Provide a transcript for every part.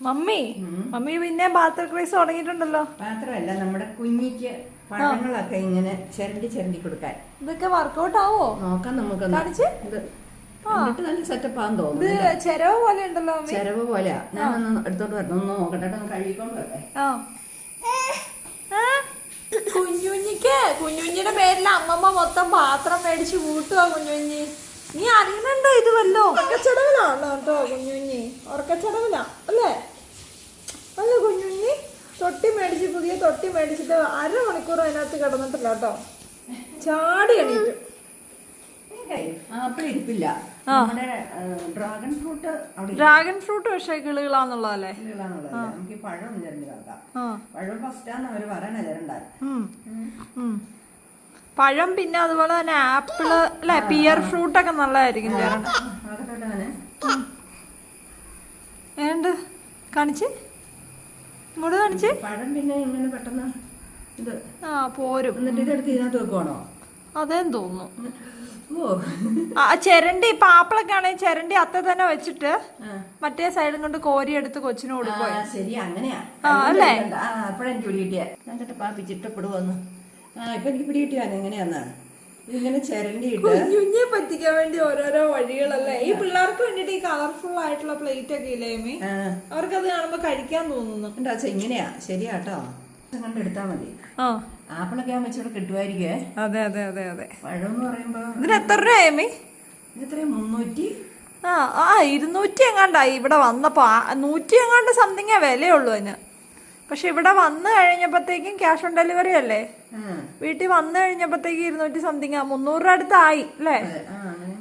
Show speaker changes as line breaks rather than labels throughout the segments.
Mummy mummy പിന്നെ bathroom ക്രൈസ് തുടങ്ങിയിട്ടുണ്ടല്ലോ.
മാത്രമല്ല നമ്മുടെ കുഞ്ഞിക്ക് പഴങ്ങളൊക്കെ ഇങ്ങനെ ചിരണ്ടി ചിരണ്ടി കൊടുക്കാൻ.
ഇതൊക്കെ വർക്കൗട്ട് ആവോ
നോക്കാം നമുക്ക് നല്ല സെറ്റപ്പ്
ഇത്
തോന്നുന്നു
ചെരവ് പോലെ ഉണ്ടല്ലോ ചെരവ്
പോലെ പോലെയാ ഞാനൊന്ന് എടുത്തോണ്ട് വരണം. ഒന്ന് നോക്കട്ടെ കഴുകിക്കൊണ്ട്
ആ, കുഞ്ഞുഞ്ഞിക്ക് കുഞ്ഞുഞ്ഞിയുടെ പേരിൽ അമ്മമ്മ മൊത്തം പാത്രം മേടിച്ച് കൂട്ടുക കുഞ്ഞുഞ്ഞി. നീ അറിയുന്നുണ്ടോ ഇത് വല്ലോ ഉറക്കച്ചടവിലാണോ കേട്ടോ കുഞ്ഞുഞ്ഞി ഉറക്കച്ചടവിലാ അല്ലേ? അല്ല കുഞ്ഞുഞ്ഞി തൊട്ടി മേടിച്ച് പുതിയ തൊട്ടി മേടിച്ചിട്ട് അരമണിക്കൂർ അതിനകത്ത് കിടന്നിട്ടില്ല കേട്ടോ. ചാടി എണീറ്റു.
ഡ്രാഗൺ ഫ്രൂട്ട് അവിടെ
ഡ്രാഗൺ ഫ്രൂട്ട് പക്ഷേ കിളുകളാന്നുള്ളതല്ലേ?
ഇരിക്കുന്നുള്ളത് നമുക്ക് ഈ പഴം പഴം ഫസ്റ്റാന്ന് അവർ പറയണ.
ഉം. പഴം പിന്നെ അതുപോലെ തന്നെ ആപ്പിൾ അല്ലെ? പിയർ ഫ്രൂട്ട് ഒക്കെ നല്ലതായിരിക്കും
ചേട്ടൻ
ഏണ്ട്? കാണിച്ച്? ഇങ്ങോട്ട് കാണിച്ച്?
പഴം പിന്നെ ഇങ്ങനെ പെട്ടെന്ന് ഇത്
ആ പോരും.
എന്നിട്ട് ഇതെടുത്ത് ഇതിനകത്ത് വെക്കുവാണോ?
അതേന്ന് തോന്നുന്നു. ആ ചിരണ്ടി ഇപ്പൊ ആപ്പിളൊക്കെ ആണെങ്കിൽ ചിരണ്ടി അത്ത തന്നെ വെച്ചിട്ട് മറ്റേ സൈഡും കൊണ്ട് കോരി എടുത്ത് കൊച്ചിന് പോയി.
ആ, ശരി അങ്ങനെയാ.
ആ, അല്ലേ?
ആ അപ്പഴെനിക്ക് കിട്ടിയ. എന്നിട്ട് പാപ്പിച്ച് ഇഷ്ടപ്പെടുവന്ന് ആ ഇപ്പൊ എനിക്ക് പിടി എങ്ങനെയാന്നാണ് എങ്ങനെയാന്ന് ഇതിങ്ങനെ ചിരണ്ടിയിട്ട്
കുഞ്ഞുഞ്ഞെ പറ്റിക്കാൻ വേണ്ടി ഓരോരോ വഴികളല്ലേ? ഈ പിള്ളേർക്ക് വേണ്ടിട്ട് ഈ കളർഫുൾ ആയിട്ടുള്ള പ്ലേറ്റ് ഒക്കെ ഇല്ലേ അമ്മി?
ആ,
അവർക്കത് കാണുമ്പോ കഴിക്കാൻ തോന്നുന്നു.
എന്താ ഇങ്ങനെയാ? ശരിയാട്ടോ. കണ്ട് എടുത്താ മതി. ആപ്പിളൊക്കെ ആകുമ്പോ ഇച്ചിരി കിട്ടുമായിരിക്കേ
അതെ അതെ അതെ അതെ.
പഴം എന്ന് പറയുമ്പോ
ഇതിന് എത്ര രൂപയമ്മി
ഇത് മുന്നൂറ്റി?
ആ ആ ഇരുന്നൂറ്റി എങ്ങാണ്ടായി. ഇവിടെ വന്നപ്പോ നൂറ്റി എങ്ങാണ്ട് സംതിങ്ങേ വിലയുള്ളൂ അതിന്. പക്ഷെ ഇവിടെ വന്നു കഴിഞ്ഞപ്പോഴത്തേക്കും ക്യാഷ് ഓൺ ഡെലിവറി അല്ലേ? വീട്ടിൽ വന്നു കഴിഞ്ഞപ്പോഴത്തേക്ക് ഇരുന്നൂറ്റി സംതിങ് മുന്നൂറ് രൂപ അടുത്തായി അല്ലേ?
അതെ,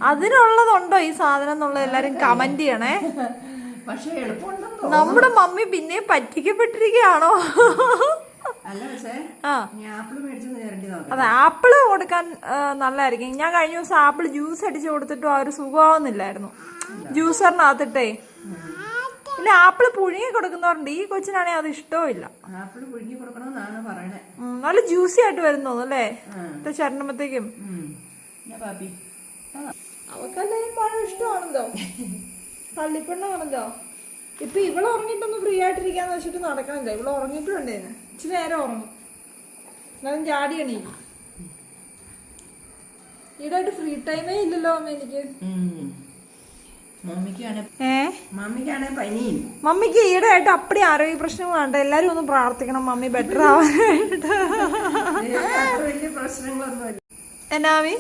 അതിനുള്ളതുണ്ടോ ഈ സാധനം എന്നുള്ളത് എല്ലാരും കമന്റ് ചെയ്യണേ.
പക്ഷേ
നമ്മുടെ മമ്മി പിന്നെ പറ്റിക്കപ്പെട്ടിരിക്കുകയാണോ? അതെ ആപ്പിൾ കൊടുക്കാൻ നല്ലതായിരിക്കും. ഞാൻ കഴിഞ്ഞ ദിവസം ആപ്പിൾ ജ്യൂസ് അടിച്ച് കൊടുത്തിട്ടും ആ ഒരു സുഖമാവുന്നില്ലായിരുന്നു. ജ്യൂസറിനകത്തിട്ടേ. പിന്നെ ആപ്പിൾ പുഴുങ്ങി കൊടുക്കുന്നവരുണ്ട്. ഈ കൊച്ചിനാണെങ്കിൽ അത് ഇഷ്ടമില്ല ഇല്ല
ആപ്പിൾ പുഴുങ്ങി കൊടുക്കണമെന്നാണ് പറയണേ.
നല്ല ജ്യൂസി ആയിട്ട് വരുന്നു അല്ലേ? ചരണമ്പത്തേക്കും
അവക്കല്ലേ എന്നാ പാപ്പി. ആ.
അവക്കല്ലെങ്കിലും പഴം ഇഷ്ടമാണെന്തോ പള്ളിപ്പെണ്ണാണെന്തോ ഇപ്പൊ ഇവൾ ഉറങ്ങിയിട്ടൊന്ന് ഫ്രീ ആയിട്ടിരിക്കാന്ന് വെച്ചിട്ട് നടക്കണില്ല. ഇവൾ ഉറങ്ങിയിട്ട് വേണ്ടേന് ഇച്ചിരി നേരം ഉറങ്ങും. എന്നാലും ചാടി എണീക്കും. ഈടായിട്ട് ഫ്രീ ടൈമേ ഇല്ലല്ലോ അമ്മ എനിക്ക്. മമ്മിക്ക് ഈടായിട്ട് അപ്പടി ആരോഗ്യ പ്രശ്നം വേണ്ട. എല്ലാരും ഒന്ന് പ്രാർത്ഥിക്കണം മമ്മി ബെറ്റർ ആവാനായിട്ട്. എന്നാമി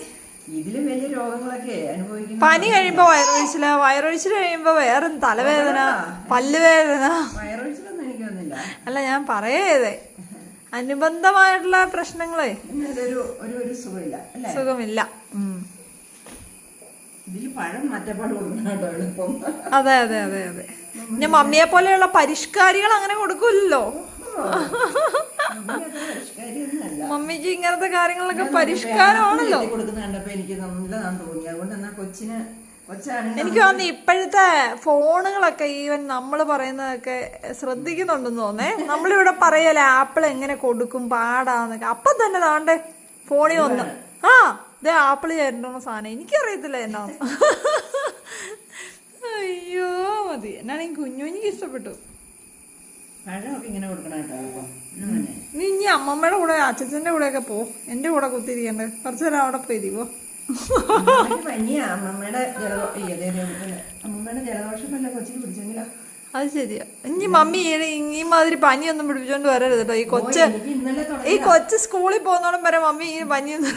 ഇതിലും വലിയ രോഗങ്ങളൊക്കെ അനുഭവിക്കുന്ന
പനി കഴിയുമ്പോ വയറൊഴിച്ചില വയറൊഴിച്ചിൽ കഴിയുമ്പോ വേറെ തലവേദന പല്ലുവേദന
വയറൊഴിച്ചിലൊന്നും എനിക്ക് വന്നില്ല
അല്ല ഞാൻ പറയേതേ. അനുബന്ധമായിട്ടുള്ള പ്രശ്നങ്ങളെ.
സുഖമില്ല.
സുഖമില്ല. ഉം. അതെ അതെ അതെ അതെ. ഞാൻ മമ്മിയെ പോലെയുള്ള പരിഷ്കാരികൾ അങ്ങനെ
കൊടുക്കില്ലല്ലോ.
മമ്മിക്ക് ഇങ്ങനത്തെ കാര്യങ്ങളൊക്കെ പരിഷ്കാരമാണല്ലോ
എനിക്ക് നല്ലതാന്ന് തോന്നി. അതുകൊണ്ട് എന്നാ കൊച്ചിന് കൊച്ചാണെങ്കിൽ
എനിക്ക് തോന്നി ഇപ്പോഴത്തെ ഫോണുകളൊക്കെ ഈവൻ നമ്മൾ പറയുന്നതൊക്കെ ശ്രദ്ധിക്കുന്നുണ്ടെന്ന് തോന്നേ. നമ്മളിവിടെ പറയല്ലേ ആപ്പിൾ എങ്ങനെ കൊടുക്കും പാടാന്നൊക്കെ. അപ്പൊ തന്നെ താണ്ട് ഫോണിൽ വന്ന്. ആ. ഇതേ ആപ്പിൾ ചേരേണ്ട സാധനം. എനിക്കറിയത്തില്ല എന്നാ. അയ്യോ മതി. എന്നാണ് ഈ കുഞ്ഞു കുഞ്ഞിക്ക് ഇഷ്ടപ്പെട്ടു. നീ ഇനി അമ്മമ്മയുടെ കൂടെ അച്ഛന്റെ കൂടെ ഒക്കെ പോ. എന്റെ കൂടെ കുത്തിരിക്കണ്ടേ കുറച്ചു നേരം അവിടെ പോയി
അമ്മയ്ക്ക് പനിയാ. അമ്മമ്മയുടെ ജലദോഷം വല്ല കൊച്ചിന് പിടിച്ചെങ്കിലോ?
അത് ശരിയാ. ഇനി മമ്മി ഈ- മാതിരി പനിയൊന്നും പിടിപ്പിച്ചോണ്ട് വരരുത് കേട്ടോ ഈ കൊച്ച് ഈ കൊച്ച് സ്കൂളിൽ പോകുന്നോളം വരെ മമ്മി ഈ പനിയൊന്നും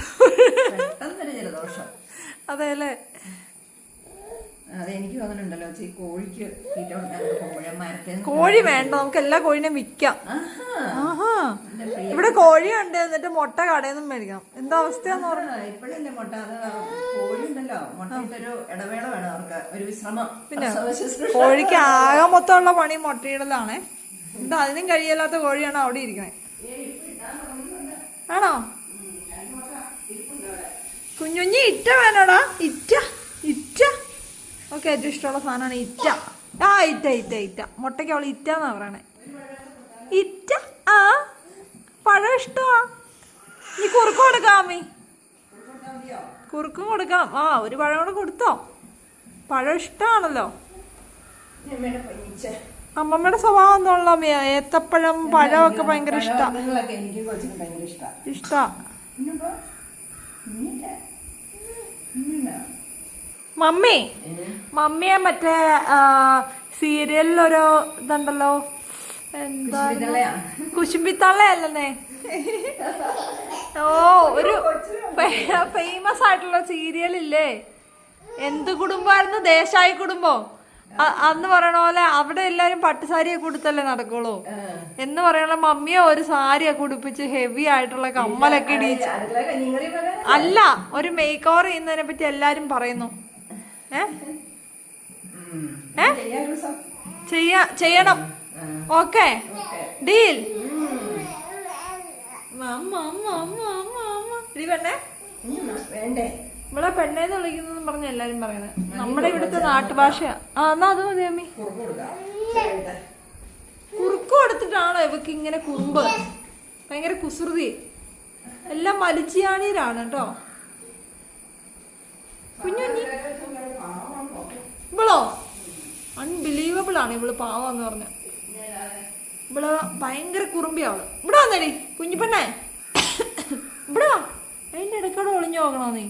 അതെ അല്ലേ?
എനിക്ക് തോന്നുന്നുണ്ടല്ലോ ഈ കോഴിക്ക് തീറ്റ കൊടുക്കാൻ
കോഴി വേണ്ട നമുക്ക് എല്ലാ കോഴിനെയും വിൽക്കാം. ഇവിടെ കോഴിയുണ്ട് എന്നിട്ട് മുട്ട കടയിൽ നിന്നും മേടിക്കണം. എന്താ അവസ്ഥയാന്ന് പറഞ്ഞു?
ഇപ്പോഴല്ലേ മുട്ട? അത് കോഴി ഉണ്ടല്ലോ മുട്ടയിട്ടൊരു ഇടവേള വേണം അവർക്ക് ഒരു വിശ്രമം.
പിന്നെ കോഴിക്ക് ആകെ മൊത്തമുള്ള പണി മുട്ടയിടലാണേ. എന്താ അതിനും കഴിയല്ലാത്ത കോഴിയാണ് അവിടെ ഇരിക്കണേ? ആണോ? കുഞ്ഞുഞ്ഞി ഇറ്റ വേണോടാ ഇറ്റ. ഓക്കെ ഏറ്റവും ഇഷ്ടമുള്ള സാധനമാണ് ഇറ്റ. ആ ഇറ്റ ഇറ്റ ഇറ്റ. മുട്ടയ്ക്ക് അവൾ ഇറ്റ എന്നാ പറയണേ. ഇറ്റ? ആ. പഴം ഇഷ്ടമാ. നീ കുറുക്ക് കൊടുക്കാം അമ്മി. കുറുക്കും കൊടുക്കാം. ആ ഒരു പഴം കൂടെ കൊടുത്തോ. പഴം ഇഷ്ടമാണല്ലോ. അമ്മമ്മയുടെ സ്വഭാവം എന്നുള്ള ഏത്തപ്പഴം പഴമൊക്കെ ഭയങ്കര ഇഷ്ട. ഇഷ്ട.
ഇഷ്ടമാണ്
മമ്മി. മമ്മിയെ മറ്റേ സീരിയലിലൊരു ഇതുണ്ടല്ലോ. എന്താ കുശുമ്പിത്തള്ളയല്ലേ ഓ ഒരു ഫേമസ് ആയിട്ടുള്ള സീരിയൽ ഇല്ലേ എന്ത് കുടുംബമായിരുന്നു ദേശായി കുടുംബം. അന്ന് പറയണ പോലെ അവിടെ എല്ലാരും പട്ടുസാരിയെ കൊടുത്തല്ലേ നടക്കുള്ളൂ. എന്ന് പറയണ മമ്മിയെ ഒരു സാരിയൊക്കെ ഉടുപ്പിച്ച് ഹെവി ആയിട്ടുള്ള കമ്മലൊക്കെ
പോലെ
അല്ല ഒരു മേക്ക് ഓവർ ചെയ്യുന്നതിനെ പറ്റി എല്ലാരും പറയുന്നു. ചെയ്യാ ചെയ്യണം. ഓക്കെ. ഡീൽ. പെണ്ണേ?
വേണ്ടേ?
ഇവിടെ പെണ്ണേന്ന് വിളിക്കുന്നതെന്ന് പറഞ്ഞ എല്ലാരും പറയുന്നത് നമ്മുടെ ഇവിടുത്തെ നാട്ടുഭാഷയാ. ആ എന്നാ അത് മതി അമ്മി.
കുറുക്ക്.
കൊടുത്തിട്ടാണോ ഇവക്ക് ഇങ്ങനെ കുറുമ്പ് ഭയങ്കര കുസൃതി. എല്ലാം മലിച്ചിയാണീരാണ് കേട്ടോ. കുഞ്ഞുഞ്ഞി ഇവളോ? അൺബിലീവബിൾ ആണ് ഇവൾ പാവാന്ന് പറഞ്ഞ. ഇവൾ ഭയങ്കര കുറുമ്പിയാവൾ ഇവിടെ വന്നേടി കുഞ്ഞിപ്പെണ്ണേ. ഇവിടെ അതിന്റെ ഇടയ്ക്കൂടെ ഒളിഞ്ഞു നോക്കണോ നീ?